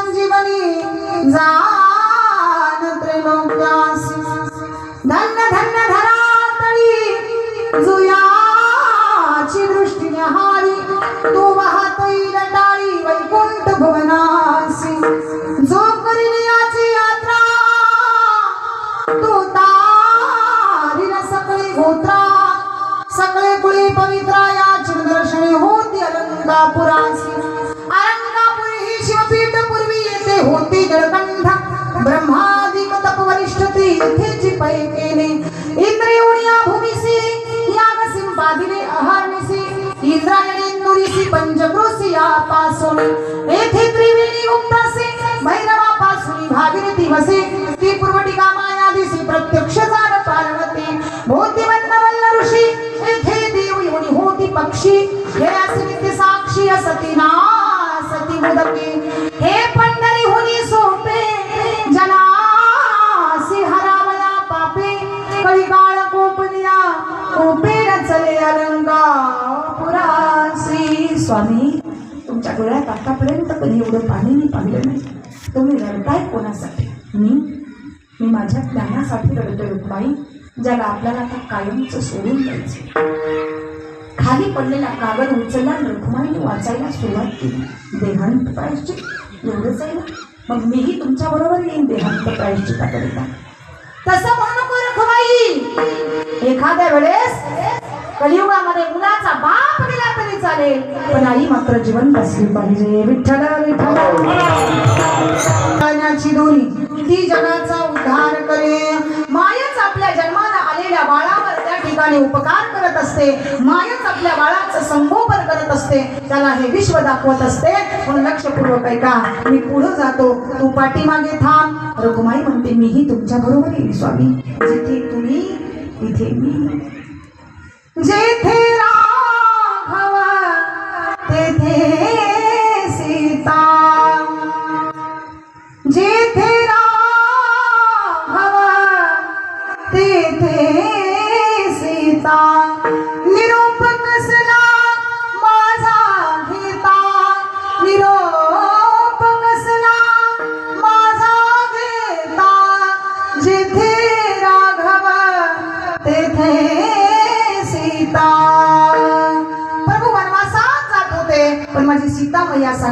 संजीवनी जान त्रैलोक्यासी धन्य होती जळकंठ ब्रह्मादिक तपवरिष्ठ ती येथेची पै केले इंद्रियोनिया भूमिसी याग सिंपादिले अहर्निसी इंद्रायणी इंदुरीसी पंचक्रोसी या पासून। येथे त्रिवेणी आतापर्यंत कधी एवढं पाणी मी पाहिलं नाही. तुम्ही रडताय कोणासाठी? मी? मी माझ्या ज्ञानासाठी रडतोय रुक्माई ज्याला आपल्याला आता कायमचं सोडून द्यायचं खाली पडलेला कागद उचलला रुक्माईने वाचायला सुरुवात केली. देहांत प्रायश्चित. एवढंच आहे ना? मग मीही तुमच्या बरोबर येईन देहांत प्रायश्चिताकरिता. तसं म्हणू नको रखुमाई एखाद्या वेळेस कलियुगामध्ये मुलाचा बाप तरी चालेल. पण आई मात्र जीवन बसली पाहिजे. विठ्ठल विठ्ठल. पाण्याची दोरी ती जगाचा उद्धार करे मायच आपल्या जन्माला आलेल्या बाळावर त्या ठिकाणी उपकार करत असते. मायच आपल्या बाळाचं संगोपन करत असते. त्याला हे विश्व दाखवत असते. म्हणून लक्षपूर्वक ऐका. मी पुढे जातो. तू पाठीमागे थांब. रघुमाई म्हणते मीही तुमच्या बरोबर येईल स्वामी. जिथे तुम्ही तिथे मी. जेथे तेथे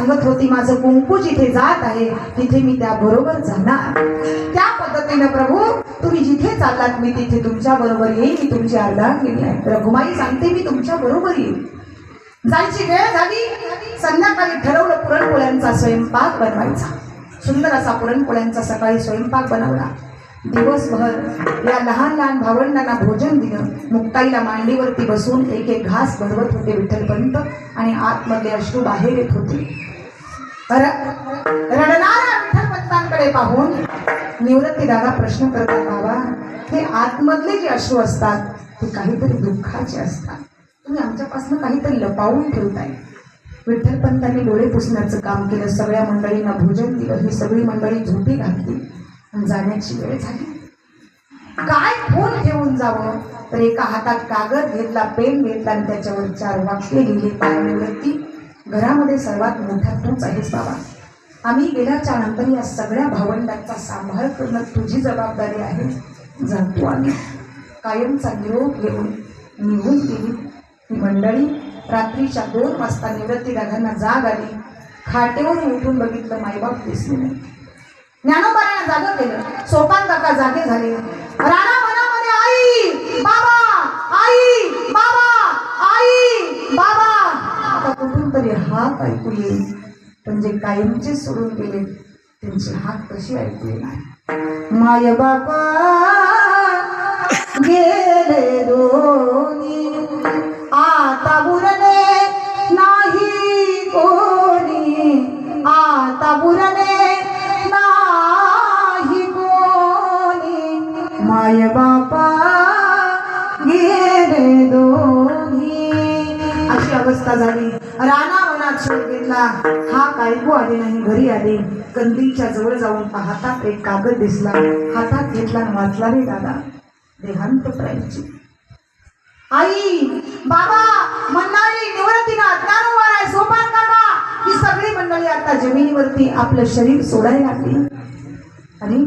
सांगत होती माझं कुंकू जिथे जात आहे तिथे मी त्या बरोबर जाणार. त्या पद्धतीने प्रभू तुम्ही जिथे चाललात मी तिथे तुमच्या बरोबर येईल मी तुमची अर्धांगिनी आहे. रघुमाई सांगते मी तुमच्या बरोबर येईल जायची वेळ झाली. संध्याकाळी ठरवलं पुरणपोळ्यांचा स्वयंपाक बनवायचा. सुंदर असा पुरणपोळ्यांचा सकाळी स्वयंपाक बनवला. दिवसभर या लहान लहान भावंडांना भोजन दिलं. मुक्ताईला मांडीवरती बसून एक एक घास भरवत होते विठ्ठलपंत आणि आतमधले अश्रू बाहेर येत होते. र- विठ्ठल विठ्ठलपंतांकडे पाहून निवृत्ती दादा प्रश्न करतात बाबा हे आतमधले जे अश्रू असतात ते काहीतरी दुःखाचे असतात. तुम्ही आमच्यापासून काहीतरी लपावून ठेवताय. विठ्ठलपंतांनी डोळे पुसण्याचं काम केलं. सगळ्या मंडळींना भोजन दिलं. ही सगळी मंडळी झोपी घातली आणि जाण्याची वेळ झाली. काय फोन ठेवून जावं? तर एका हातात कागद घेतला पेन घेतला आणि त्याच्यावर चार वाक्य लिहिली. काय निवृत्ती. घरामध्ये सर्वात मोठा तूच आहेस बाबा. आम्ही गेल्याच्यानंतर या सगळ्या भावंडांचा सांभाळ करणं तुझी जबाबदारी आहे जातो आम्ही. कायमचा निरोप घेऊन निघून गेली. ही मंडळी रात्रीच्या दोन वाजता निवृत्ती दादांना जाग आली. खाटेवर उठून बघितलं मायबाप दिसले नाही. ज्ञानोबारानं जागं केलं. सोपान काका जागे झाले. राणा मनामध्ये आई बाबा आई बाबा आई बाबा आता कुठून तरी हाक ऐकू येईल पण जे म्हणजे कायमचे सोडून गेले त्यांची हाक कशी ऐकू येणार माय बाबा गेले दोन्ही. आता बुरले मनात घेतला हा ऐकू हो आले नाही घरी आले. कंदीलच्या जवळ जाऊन पाहतात एक कागद दिसला. हातात घेतला वाचला रे दादा. देहांत प्रायची. आई बाबा म्हणणारी निवृत्तीना अज्ञानवर आहे सोपान काका. ही सगळी मंडळी आता जमिनीवरती आपलं शरीर सोडायला लागली. आणि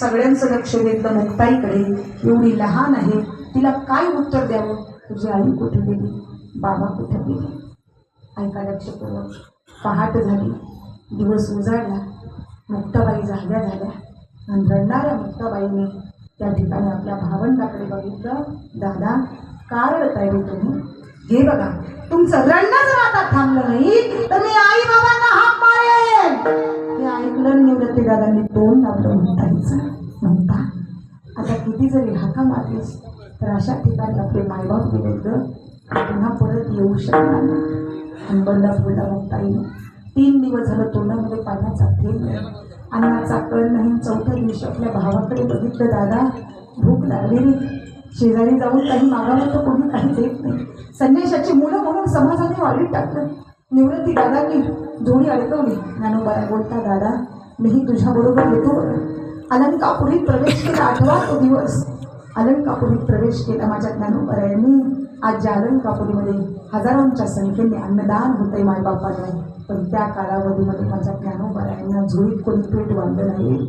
सगळ्यांचं लक्ष वेधलं मुक्ताईकडे. एवढी लहान आहे तिला काय उत्तर द्यावं? तुझी आई कुठे गेली? बाबा कुठे गेले? ऐका लक्षपूर्वक पहाट झाली. दिवस उजाडला. मुक्ताबाई जाग्या झाल्या. आणि रडणाऱ्या मुक्ताबाईने त्या ठिकाणी आपल्या भावंडाकडे बघितलं. दादा काय रडताय हो तुम्ही? हे बघा तुमचं रडणं जर आता थांबलं नाही तर मी आई बाबांना हाक मारेन. हे ऐकलं निवृत्ती दादांनी तोंड आपलं म्हणतायचं म्हणता आता किती जरी हाका मारलीस तर अशा ठिकाणी आपले मायबाप गेले पुन्हा परत येऊ शकणार नाही. आणि बल्लापूरला येईल. तीन दिवस झालं तोंडामध्ये पाण्याचा थेंब आणि अन्नाचा कळ नाही चौथ्या दिवशी आपल्या भावाकडे बघितलं दादा भूक लागलेली. शेजारी जाऊन काही मागावं तर कोणी काही देत नाही. संदेशाची मुलं म्हणून समाजाने वाढीत टाकलं. निवृत्ती दादांनी जोडी अडकवली. ज्ञानोबाला बोलता दादा मीही तुझ्याबरोबर येतो अलंकापुरीत प्रवेश केला आठवा तो दिवस. अलंकापुरीत प्रवेश केला माझ्या ज्ञानोबरायांनी आज जालन कापुरीमध्ये हजारोंच्या संख्येने अन्नदान होते मायबापांना. पण त्या कालावधीमध्ये माझ्या ज्ञानोबरायांना झोळीत कोणी पेट बांधलं नाही.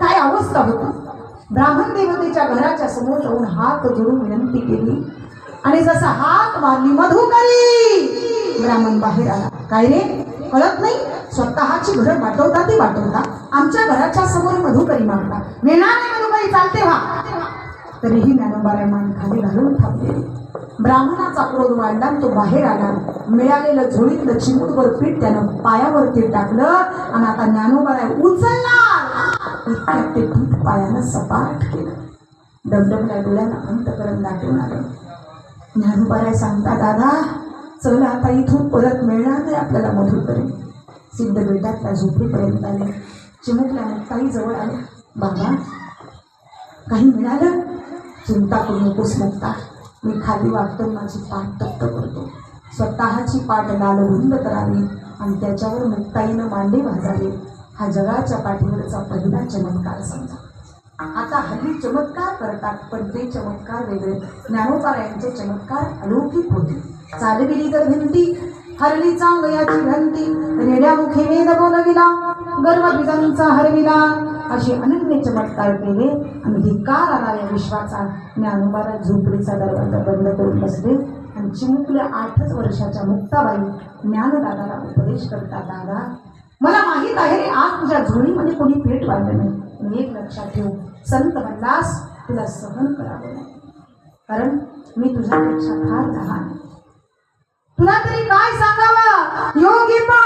काय अवस्था होती? ब्राह्मण देवतेच्या घराच्या समोर जाऊन हात जोडून विनंती केली. आणि जसा हात मारली मधुकरी! ब्राह्मण बाहेर आला. काय रे? कळत नाही? स्वतःची घर वाटवता ती वाटवता आमच्या घराच्या समोर मधुकरी मारता. मेणार नाही मधुकरी चालते व्हा. तरीही ज्ञानोबारा मान खाली घालून थांबले. ब्राह्मणाचा क्रोध वाढला तो बाहेर आला. मिळालेलं झोळीतलं चिमूटभर पीठ त्यानं पायावरती टाकलं आणि आता ज्ञानोबारा उचलणार. इतक्यात ते पीठ पायानं सपाट केलं. डबडबल्या डोळ्यानं अंतकरण दाटून आलं ज्ञानोबाराय सांगता दादा चल आता इथून परत मिळणार नाही आपल्याला मधुरकडे सिद्ध बेटातल्या झोपडीपर्यंत आले. चिमुकल्या काही जवळ आल्या. बाबा काही मिळालं? चिंता करू नकोस मुक्ता. मी खाली वाटतं माझी पाठ तप्त करतो. स्वतःची पाठ लालबुंद करावी आणि त्याच्यावर मुक्ताईनं मांडे भाजावे हा जगाच्या पाठीवरचा पहिला चमत्कार समजा. आता हल्ली चमत्कार करतात पण ते चमत्कार वेगळे. ज्ञानोबा चमत्कार अलौकिक होते. चालविली तर भिंती हरली चांगयाची घंटी. रेड्या मुखे वेद बोलविला गर्व बीजांचा हरविला. असे अनन्य चमत्कार केले आणि धिक्कार आला या विश्वाचा. ज्ञानोबाला झोपडीचा दरवाजा बंद करून बसले आणि चिमुकल्या आठच वर्षाच्या मुक्ताबाई ज्ञानदादाला उपदेश करता दादा मला माहीत आहे रे आज तुझ्या झोळीमध्ये कोणी पेट वाढलं नाही. पण एक लक्षात ठेव. संत म्हणलास तुला सहन करावं लागेल कारण मी तुझ्यापेक्षा फार लहान तुला तरी काय सांगावं? योगी पा